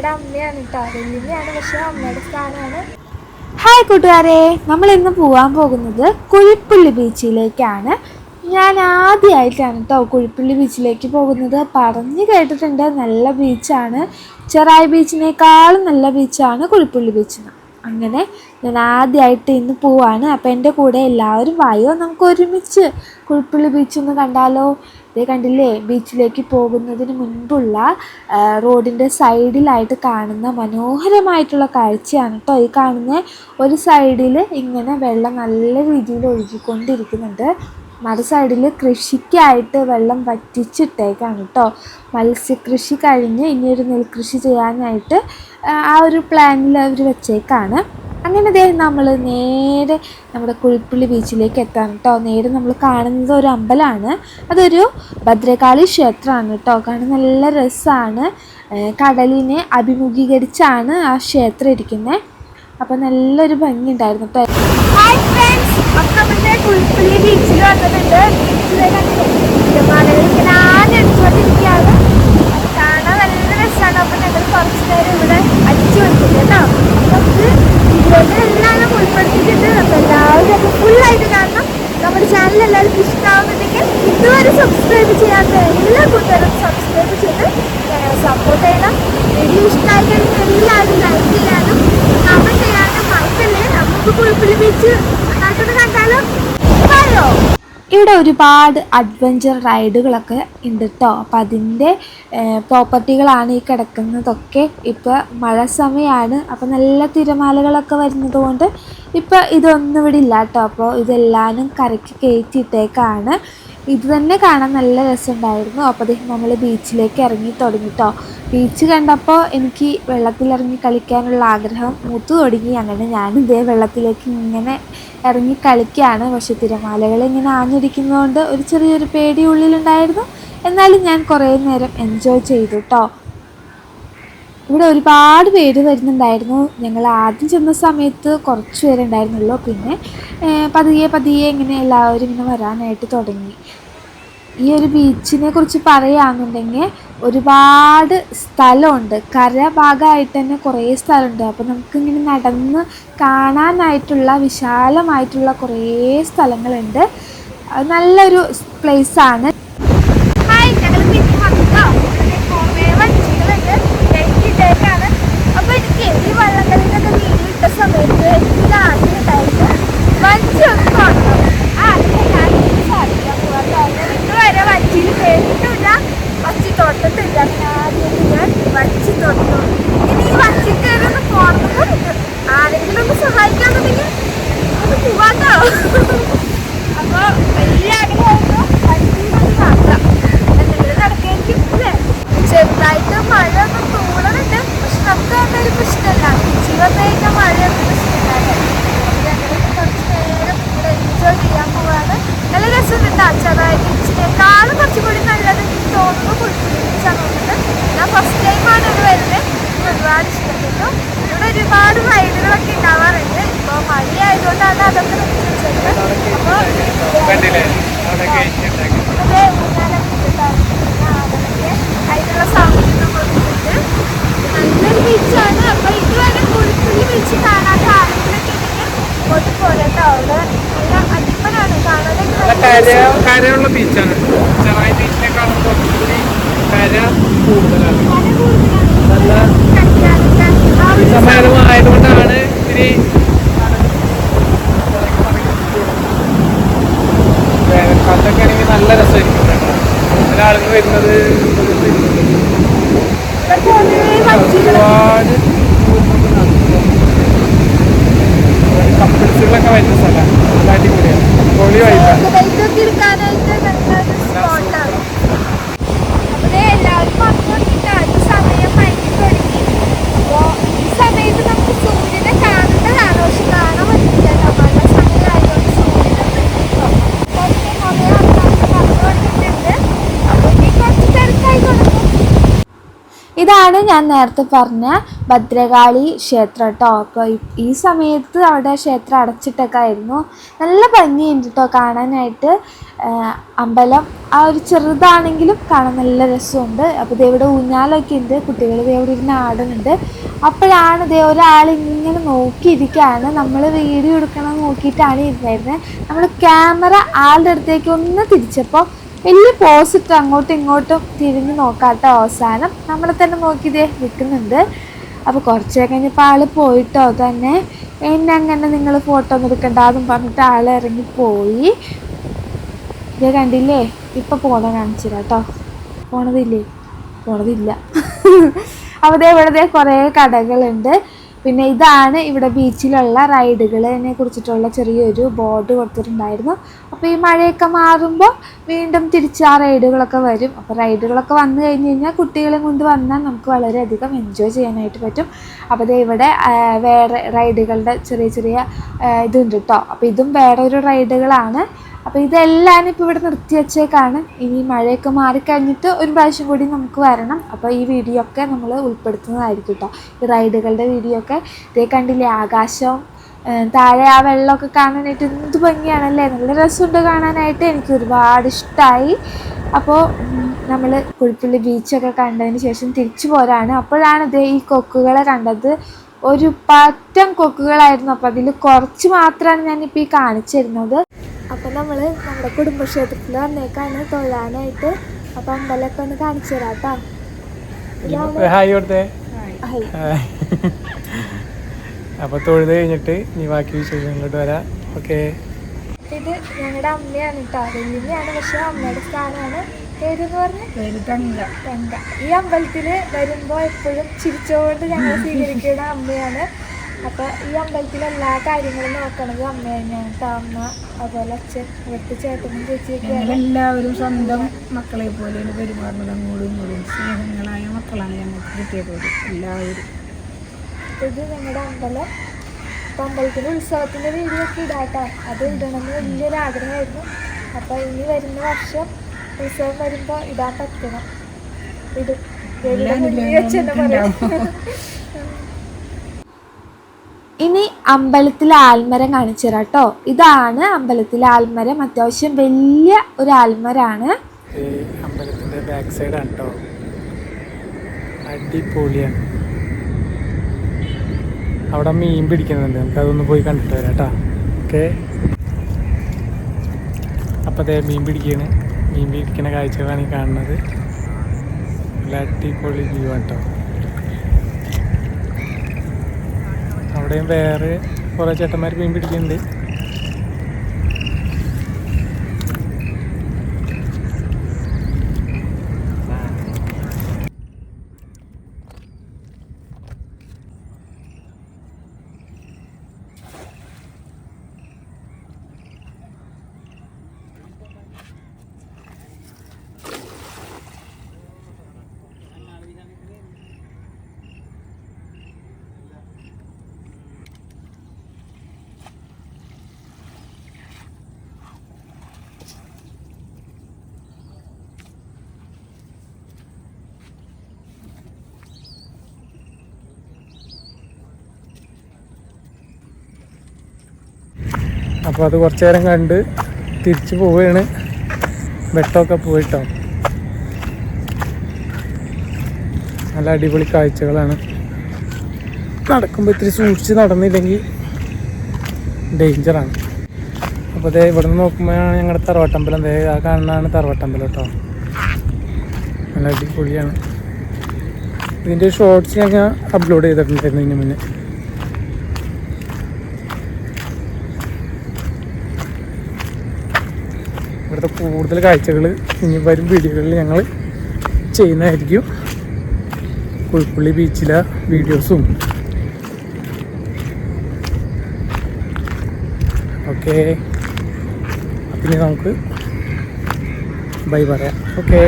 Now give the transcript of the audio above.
അമ്മയുടെ അമ്മയാണ് കേട്ടോ. വെല്ലുവിളിയാണ് പക്ഷെ അമ്മയുടെ സ്ഥാനമാണ്. ഹായ് കൂട്ടുകാരെ നമ്മൾ ഇന്ന് പോകാൻ പോകുന്നത് കുഴിപ്പുള്ളി ബീച്ചിലേക്കാണ്. ഞാൻ ആദ്യമായിട്ടാണ് കേട്ടോ കുഴിപ്പുള്ളി ബീച്ചിലേക്ക് പോകുന്നത്. പറഞ്ഞു കേട്ടിട്ടുണ്ട് നല്ല ബീച്ചാണ്. ചെറായി ബീച്ചിനേക്കാളും നല്ല ബീച്ചാണ് കുഴിപ്പുള്ളി ബീച്ച് അങ്ങനെ ഞാൻ ആദ്യമായിട്ട് ഇന്ന് പോവാണ്. അപ്പോൾ എന്റെ കൂടെ എല്ലാവരും വായോ? നമുക്ക് ഒരുമിച്ച് കുഴിപ്പുള്ളി ബീച്ചൊന്ന് കണ്ടാലോ? ഇതേ കണ്ടില്ലേ ബീച്ചിലേക്ക് പോകുന്നതിന് മുൻപുള്ള റോഡിന്റെ സൈഡിലായിട്ട് കാണുന്ന മനോഹരമായിട്ടുള്ള കാഴ്ചയാണ് കേട്ടോ ഈ കാണുന്ന ഒരു സൈഡിൽ ഇങ്ങനെ വെള്ളം നല്ല രീതിയിൽ ഒഴുകിക്കൊണ്ടിരിക്കുന്നുണ്ട്. മറു സൈഡിൽ കൃഷിക്കായിട്ട് വെള്ളം വറ്റിച്ചിട്ടേക്കാണ് കേട്ടോ മത്സ്യകൃഷി കഴിഞ്ഞ് ഇനിയൊരു നെൽകൃഷി ചെയ്യാനായിട്ട് ആ ഒരു പ്ലാനിൽ അവർ വെച്ചേക്കാണ്. അങ്ങനെ ദേ നമ്മൾ നേരെ നമ്മുടെ കുഴിപ്പുള്ളി ബീച്ചിലേക്ക് എത്താൻ കേട്ടോ നേരെ നമ്മൾ കാണുന്നത് ഒരു അമ്പലമാണ് അതൊരു ഭദ്രകാളി ക്ഷേത്രമാണ് കേട്ടോ കാണാൻ നല്ല രസമാണ് കടലിനെ അഭിമുഖീകരിച്ചാണ് ആ ക്ഷേത്രം ഇരിക്കുന്നത് അപ്പോൾ നല്ലൊരു ഭംഗി ഉണ്ടായിരുന്നു കേട്ടോ കുളിപ്പുള്ളി ബീച്ചിൽ കാണാൻ നല്ല കുറച്ച് നേരം ഇവിടെ സബ്സ്ക്രൈബ് എല്ലാ കൂട്ടുകാരും സബ്സ്ക്രൈബ് ചെയ്ത് സപ്പോർട്ട് ചെയ്യണം. വീഡിയോ ഇഷ്ടമായി കഴിഞ്ഞാൽ എല്ലാവരും ലൈക്ക് ചെയ്യാനും കമന്റ് ചെയ്യാനും മറക്കല്ലേ? നമുക്ക് കുളിപ്പുള്ളി ബീച്ച് നടക്കുന്നത് കണ്ടാലോ? ഇവിടെ ഒരുപാട് അഡ്വഞ്ചർ റൈഡുകളൊക്കെ ഉണ്ട് കേട്ടോ അപ്പം അതിന്റെ പ്രോപ്പർട്ടികളാണ് ഈ കിടക്കുന്നതൊക്കെ. ഇപ്പോൾ മഴ സമയമാണ് അപ്പോൾ നല്ല തിരമാലകളൊക്കെ വരുന്നത് കൊണ്ട് ഇപ്പോൾ ഇതൊന്നും ഇവിടെ ഇല്ല കേട്ടോ അപ്പോൾ ഇതെല്ലാവരും കരയ്ക്ക് കയറ്റിയിട്ടേക്കാണ്. ഇത് തന്നെ കാണാൻ നല്ല രസമുണ്ടായിരുന്നു. അപ്പോൾ അദ്ദേഹം നമ്മൾ ബീച്ചിലേക്ക് ഇറങ്ങി തുടങ്ങി കേട്ടോ ബീച്ച് കണ്ടപ്പോൾ എനിക്ക് വെള്ളത്തിലിറങ്ങി കളിക്കാനുള്ള ആഗ്രഹം മൂത്തു തുടങ്ങി. അങ്ങനെ ഞാൻ ഇതേ വെള്ളത്തിലേക്ക് ഇങ്ങനെ ഇറങ്ങി കളിക്കുകയാണ് പക്ഷേ തിരമാലകൾ ഇങ്ങനെ ആഞ്ഞിരിക്കുന്നതുകൊണ്ട് ഒരു ചെറിയൊരു പേടി ഉള്ളിലുണ്ടായിരുന്നു. എന്നാലും ഞാൻ കുറേ നേരം എൻജോയ് ചെയ്തു കേട്ടോ ഇവിടെ ഒരുപാട് പേര് വരുന്നുണ്ടായിരുന്നു. ഞങ്ങൾ ആദ്യം ചെന്ന സമയത്ത് കുറച്ച് പേരുണ്ടായിരുന്നുള്ളൂ പിന്നെ പതിയെ പതിയെ ഇങ്ങനെ എല്ലാവരും ഇങ്ങനെ വരാനായിട്ട് തുടങ്ങി. ഈ ഒരു ബീച്ചിനെ കുറിച്ച് പറയുകയാണെന്നുണ്ടെങ്കിൽ ഒരുപാട് സ്ഥലമുണ്ട്. കര ഭാഗമായിട്ട് തന്നെ കുറേ സ്ഥലമുണ്ട്. അപ്പോൾ നമുക്കിങ്ങനെ നടന്ന് കാണാനായിട്ടുള്ള വിശാലമായിട്ടുള്ള കുറേ സ്ഥലങ്ങളുണ്ട്. നല്ലൊരു പ്ലേസാണ് ഹായ് ഞങ്ങൾ പിന്നെ വന്നോ കുറേ വഞ്ചികളുണ്ട് ലൈറ്റിട്ടേക്കാണ് അപ്പോൾ എനിക്ക് ഈ വള്ളങ്ങളിലൊക്കെ വീണിട്ട സമയത്ത് എനിക്ക് ആദ്യമായിട്ട് വഞ്ചി ഒന്ന് കാണണം ആ അതിനെ ഞാൻ സാധിക്കാൻ പോകാം ഇതുവരെ വഞ്ചിയിൽ കയറിയിട്ടില്ല വഞ്ചി തൊട്ടിട്ടില്ല അങ്ങനെ ആദ്യമായിട്ട് ഞാൻ വഞ്ചി തൊട്ടു ഇനി ഈ വഞ്ചി കയറി ഒന്ന് പോകണമെന്നുണ്ട് ആരെങ്കിലും ഒന്ന് സഹായിക്കാന്നുണ്ടെങ്കിൽ ഒന്ന് പോവാട്ടോ അപ്പോൾ വലിയ ആഗ്രഹമായിരുന്നു വഞ്ചിയിലൊന്ന് കാണാം എന്തെങ്കിലും നടക്കായിരിക്കും അല്ലേ ചെറുതായിട്ട് മഴ ഒന്ന് തൂണുന്നുണ്ട് പക്ഷെ നമുക്ക് അതൊരു പ്രശ്നമല്ല ബീച്ചിൽ വന്നു കഴിഞ്ഞാൽ മഴയൊന്നും പ്രശ്നമില്ല കുറച്ച് നേരം ഇവിടെ എൻജോയ് ചെയ്യാൻ പോവാണ് നല്ല രസമുണ്ട് ചെറുതായി ബീച്ചിനേക്കാളും കുറച്ചും കൂടി നല്ലത് എനിക്ക് തോന്നുന്നു കുളിപ്പുള്ളി ബീച്ചാണ് തോന്നുന്നത് ഞാൻ ഫസ്റ്റ് ടൈമാണ് ഇവിടെ വരുന്നത് എനിക്ക് ഒരുപാട് ഇഷ്ടപ്പെട്ടു ഇവിടെ ഒരുപാട് റൈഡുകളൊക്കെ ഉണ്ടാവാറുണ്ട് ഇപ്പോൾ മഴയായതുകൊണ്ടാണ് അതൊക്കെ നിർത്തിവെച്ചത് അപ്പോൾ കണ്ടില്ലേ അവിടെ ഗേറ്റ് ഉണ്ടാക്കി അതേ ഊഞ്ഞാലൊക്കെ ഇട്ടിട്ടാണ് അതിനൊക്കെ അതിനുള്ള സൗകര്യം കൊടുത്തിട്ടുണ്ട് നല്ലൊരു ബീച്ചാണ് അപ്പൊ ഇതുവരെ കുളിപ്പുള്ളി ബീച്ച് കാണാത്ത ആളുകളൊക്കെ ഉണ്ടെങ്കിൽ ഇങ്ങോട്ട് പോരട്ടോ അവിടെ നല്ല അടിപ്പനാണ് കാണാനൊക്കെ നല്ല നല്ല കര രസം. കരയുള്ള ബീച്ചാണ് ചെറായി ബീച്ചിനെക്കാളും കുറച്ചുകൂടി കര കൂടുതലാണ്. നല്ല കളിക്കാനൊക്കെ ആ ഒരു സമയം ആയതുകൊണ്ടാണ് ഇത്തിരി വേനൽക്കാലത്തൊക്കെ ആണെങ്കിൽ നല്ല രസമായിരിക്കും കേട്ടോ. ചില ആളുകൾ വരുന്നത് ഇവിടെ കുറേ വഞ്ചികളൊക്കെ ഒരുപാട് കപ്പിൾസുകളൊക്കെ വരുന്ന സ്ഥലമാണ് നല്ല അടിപൊളിയാണ് പൊളി വൈബാണ് ഇതൊക്കെ എടുക്കാനായിട്ട് നല്ലൊരു സ്പോട്ടാണ് അവിടെ എല്ലാവരും വന്നുകൊണ്ടിട്ടാണ് ഈ സമയം മയങ്ങി തുടങ്ങി അപ്പോൾ ഈ സമയത്ത് നമുക്ക് സൂര്യനെ കാണേണ്ടതാണ് പക്ഷെ കാണാൻ പറ്റില്ല മഴ സമയമായതുകൊണ്ട് സൂര്യനൊന്നും ഇല്ലല്ലോ കുറച്ച് കുറേ ആൾക്കാർക്ക് വന്നു തുടങ്ങിയിട്ടുണ്ട് അപ്പോൾ ഇനി കുറച്ച് തിരക്കായി തുടങ്ങും ഇതാണ് ഞാൻ നേരത്തെ പറഞ്ഞ ഭദ്രകാളി ക്ഷേത്രം കേട്ടോ. അപ്പോൾ ഈ സമയത്ത് അവിടെ ക്ഷേത്രം അടച്ചിട്ടൊക്കെ ആയിരുന്നു. നല്ല ഭംഗിയുണ്ട് കേട്ടോ കാണാനായിട്ട്. അമ്പലം ആ ഒരു ചെറുതാണെങ്കിലും കാണാൻ നല്ല രസമുണ്ട്. അപ്പോൾ ഇവിടെ ഊഞ്ഞാലൊക്കെ ഉണ്ട്. കുട്ടികൾ ദേ ഇവിടെ ഇരുന്ന് ആടുന്നുണ്ട്. അപ്പോഴാണ് ദേ ഒരാൾ ഇങ്ങനെ നോക്കിയിരിക്കുകയാണ് നമ്മൾ വീഡിയോ എടുക്കണം നോക്കിയിട്ടാണ് ഇരുന്നായിരുന്നത് നമ്മൾ ക്യാമറ ആളുടെ അടുത്തേക്ക് ഒന്ന് തിരിച്ചപ്പോൾ വലിയ പോസിറ്റ് അങ്ങോട്ടും ഇങ്ങോട്ടും തിരിഞ്ഞ് നോക്കാത്ത അവസാനം നമ്മളെ തന്നെ നോക്കി ഇതേ നിൽക്കുന്നുണ്ട്. അപ്പോൾ കുറച്ച് കഴിഞ്ഞപ്പോൾ ആൾ പോയിട്ടോ തന്നെ എന്നെ അങ്ങനെ നിങ്ങൾ ഫോട്ടോ ഒന്നും എടുക്കണ്ടെന്നും പറഞ്ഞിട്ട് ആൾ ഇറങ്ങി പോയി. ഇത് കണ്ടില്ലേ? ഇപ്പം പോണ കാണിച്ചില്ല കേട്ടോ പോണതില്ലേ? പോണതില്ല. ദേ ഇവിടെ കുറേ കടകളുണ്ട്. പിന്നെ ഇതാണ് ഇവിടെ ബീച്ചിലുള്ള റൈഡുകളെ കുറിച്ചിട്ടുള്ള ചെറിയൊരു ബോർഡ് കൊടുത്തിട്ടുണ്ടായിരുന്നു. അപ്പോൾ ഈ മഴയൊക്കെ മാറുമ്പോൾ വീണ്ടും തിരിച്ച് ആ റൈഡുകളൊക്കെ വരും. അപ്പോൾ റൈഡുകളൊക്കെ വന്നു കഴിഞ്ഞ് കഴിഞ്ഞാൽ കുട്ടികളെ കൊണ്ട് വന്നാൽ നമുക്ക് വളരെയധികം എൻജോയ് ചെയ്യാനായിട്ട് പറ്റും. അപ്പോൾ ദേ ഇവിടെ വേറെ റൈഡുകളുടെ ചെറിയ ചെറിയ ഇതുണ്ട് കേട്ടോ അപ്പോൾ ഇതും വേറെ ഒരു റൈഡുകളാണ് അപ്പോൾ ഇതെല്ലാം ഇപ്പോൾ ഇവിടെ നിർത്തി വെച്ചേക്കാണ്. ഇനി മഴയൊക്കെ മാറിക്കഴിഞ്ഞിട്ട് ഒരു പ്രാവശ്യം കൂടി നമുക്ക് വരണം. അപ്പോൾ ഈ വീഡിയോ ഒക്കെ നമ്മൾ ഉൾപ്പെടുത്തുന്നതായിരിക്കും കേട്ടോ ഈ റൈഡുകളുടെ വീഡിയോ ഒക്കെ. ഇതേ കണ്ടില്ലേ ആകാശവും താഴെ ആ വെള്ളമൊക്കെ കാണാനായിട്ട് എന്ത് ഭംഗിയാണല്ലേ? നല്ല രസമുണ്ട് കാണാനായിട്ട്. എനിക്ക് ഒരുപാട് ഇഷ്ടമായി അപ്പോൾ നമ്മൾ കുഴിപ്പുള്ളി ബീച്ചൊക്കെ കണ്ടതിന് ശേഷം തിരിച്ചു പോരാണ്. അപ്പോഴാണ് ഇതേ ഈ കൊക്കുകളെ കണ്ടത്. ഒരു പറ്റം കൊക്കുകളായിരുന്നു. അപ്പോൾ അതിൽ കുറച്ച് മാത്രമാണ് ഞാനിപ്പോൾ ഈ കാണിച്ചു തരുന്നത് അപ്പം നമ്മൾ നമ്മുടെ കുടുംബക്ഷേത്രത്തിൽ വന്നേക്കാണ് തൊഴാനായിട്ട്. അപ്പം അമ്പലമൊക്കെ ഒന്ന് കാണിച്ചു തരാം കേട്ടോ ഹായ് കൊടുത്തേ. അപ്പൊ തൊഴുത് കഴിഞ്ഞിട്ട് നീ ബാക്കി വിശേഷം ഇങ്ങോട്ട് വരാം. ഓക്കെ. ഇത് ഞങ്ങളുടെ അമ്മയാണ് കേട്ടോ വലിയമ്മയാണ് പക്ഷെ അമ്മയുടെ സ്ഥാനമാണ്. പേരെന്ന് പറഞ്ഞ്? തങ്ക. ഈ അമ്പലത്തിൽ വരുമ്പോ എപ്പോഴും ചിരിച്ചുകൊണ്ട് ഞങ്ങൾ സ്വീകരിക്കുന്ന അമ്മയാണ്. അപ്പോൾ ഈ അമ്പലത്തിലെ എല്ലാ കാര്യങ്ങളും നോക്കണത് അമ്മ തന്നെയാണ് അമ്മ അതുപോലെ അച്ഛൻ ഇവിടുത്തെ ചേട്ടനും ചേച്ചിയൊക്കെയാണ്. എല്ലാവരും സ്വന്തം മക്കളെ പോലെയാണ് പെരുമാറുന്നത്. അങ്ങോട്ടും ഇങ്ങോട്ടും സ്നേഹങ്ങളായ മക്കളാണ് ഞങ്ങൾക്ക് കിട്ടിയത് എല്ലാവരും. ഇത് ഞങ്ങളുടെ അമ്പലം. അപ്പോൾ അമ്പലത്തിന്റെ ഉത്സവത്തിന്റെ വീഡിയോ ഒക്കെ ഇടാട്ടോ. അത് ഇടണമെന്ന് വലിയൊരു ആഗ്രഹമായിരുന്നു. അപ്പോൾ ഇനി വരുന്ന വർഷം ഉത്സവം വരുമ്പോൾ ഇടാൻ പറ്റണം. ഇടും. ഇവിടെ മുന്നിൽ പറയാം. ഇനി അമ്പലത്തിലെ ആൽമരം കാണിച്ചു തരാം കേട്ടോ ഇതാണ് അമ്പലത്തിലെ ആൽമരം. അത്യാവശ്യം വലിയ ഒരു ആൽമരാണ്. അമ്പലത്തിന്റെ ബാക്ക് സൈഡാണ് കേട്ടോ അടിപൊളിയാണ്. അവിടെ മീൻ പിടിക്കുന്നുണ്ട്. നമുക്ക് അതൊന്ന് പോയി കണ്ടിട്ട് വരാം കേട്ടോ ഓക്കെ. അപ്പോൾ അതേ മീൻ പിടിക്കുകയാണ് മീൻ പിടിക്കുന്ന കാഴ്ചകളാണ് ഈ കാണുന്നത്. നല്ല അടിപൊളി വ്യൂ ആണ് അവിടെയും വേറെ കുറേ ചേട്ടന്മാർ മീൻ പിടിക്കുന്നുണ്ട്. അപ്പോൾ അത് കുറച്ച് നേരം കണ്ട് തിരിച്ചു പോവുകയാണ് വെട്ടമൊക്കെ പോയിട്ടോ. നല്ല അടിപൊളി കാഴ്ചകളാണ്. നടക്കുമ്പോൾ ഇത്തിരി സൂക്ഷിച്ച് നടന്നില്ലെങ്കിൽ ഡേഞ്ചറാണ്. അപ്പോൾ അതേ ഇവിടെ നിന്ന് നോക്കുമ്പോഴാണ് ഞങ്ങളുടെ തറവട്ടമ്പലം. ദേ ആ കാണുന്നതാണ് തറവട്ടമ്പലം കേട്ടോ. നല്ല അടിപൊളിയാണ്. ഇതിന്റെ ഷോർട്സ് ഞാൻ അപ്ലോഡ് ചെയ്തിട്ടുണ്ടായിരുന്നു ഇതിന് മുന്നേ. ഇവിടുത്തെ കൂടുതൽ കാഴ്ചകൾ ഇനി വരും വീഡിയോകളിൽ ഞങ്ങൾ ചെയ്യുന്നതായിരിക്കും. കുഴിപ്പുള്ളി ബീച്ചിലെ വീഡിയോസും. ഓക്കെ. ഇനി നമുക്ക് ബൈ പറയാം. ഓക്കെ.